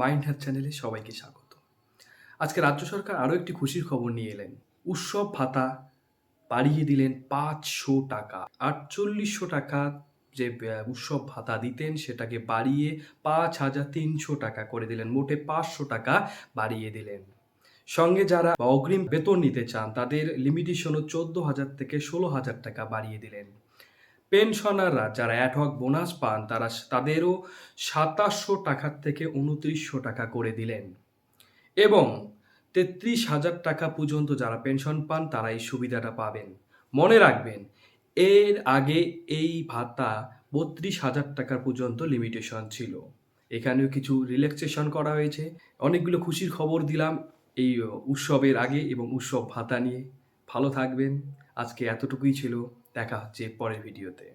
Mind হ্যাপ চ্যানেলে সবাইকে স্বাগত। আজকে রাজ্য সরকার আরও একটি খুশির খবর নিয়ে এলেন। উৎসব ভাতা বাড়িয়ে দিলেন পাঁচশো টাকা। আটচল্লিশশো টাকা যে উৎসব ভাতা দিতেন সেটাকে বাড়িয়ে পাঁচ হাজার তিনশো টাকা করে দিলেন। মোটে পাঁচশো টাকা বাড়িয়ে দিলেন। সঙ্গে যারা অগ্রিম বেতন নিতে চান তাদের লিমিটেশনও চোদ্দ হাজার থেকে ষোলো হাজার টাকা বাড়িয়ে দিলেন। পেনশনাররা যারা অ্যাডহক বোনাস পান, তারা তাদেরও সাতাশশো টাকার থেকে উনত্রিশশো টাকা করে দিলেন। এবং তেত্রিশ হাজার টাকা পর্যন্ত যারা পেনশন পান, তারা এই সুবিধাটা পাবেন। মনে রাখবেন, এর আগে এই ভাতা বত্রিশ হাজার টাকা পর্যন্ত লিমিটেশন ছিল। এখানেও কিছু রিল্যাক্সেশন করা হয়েছে। অনেকগুলো খুশির খবর দিলাম এই উৎসবের আগে এবং উৎসব ভাতা নিয়ে। ভালো থাকবেন। আজকে এতটুকুই ছিল। দেখা হচ্ছে পরের ভিডিওতে।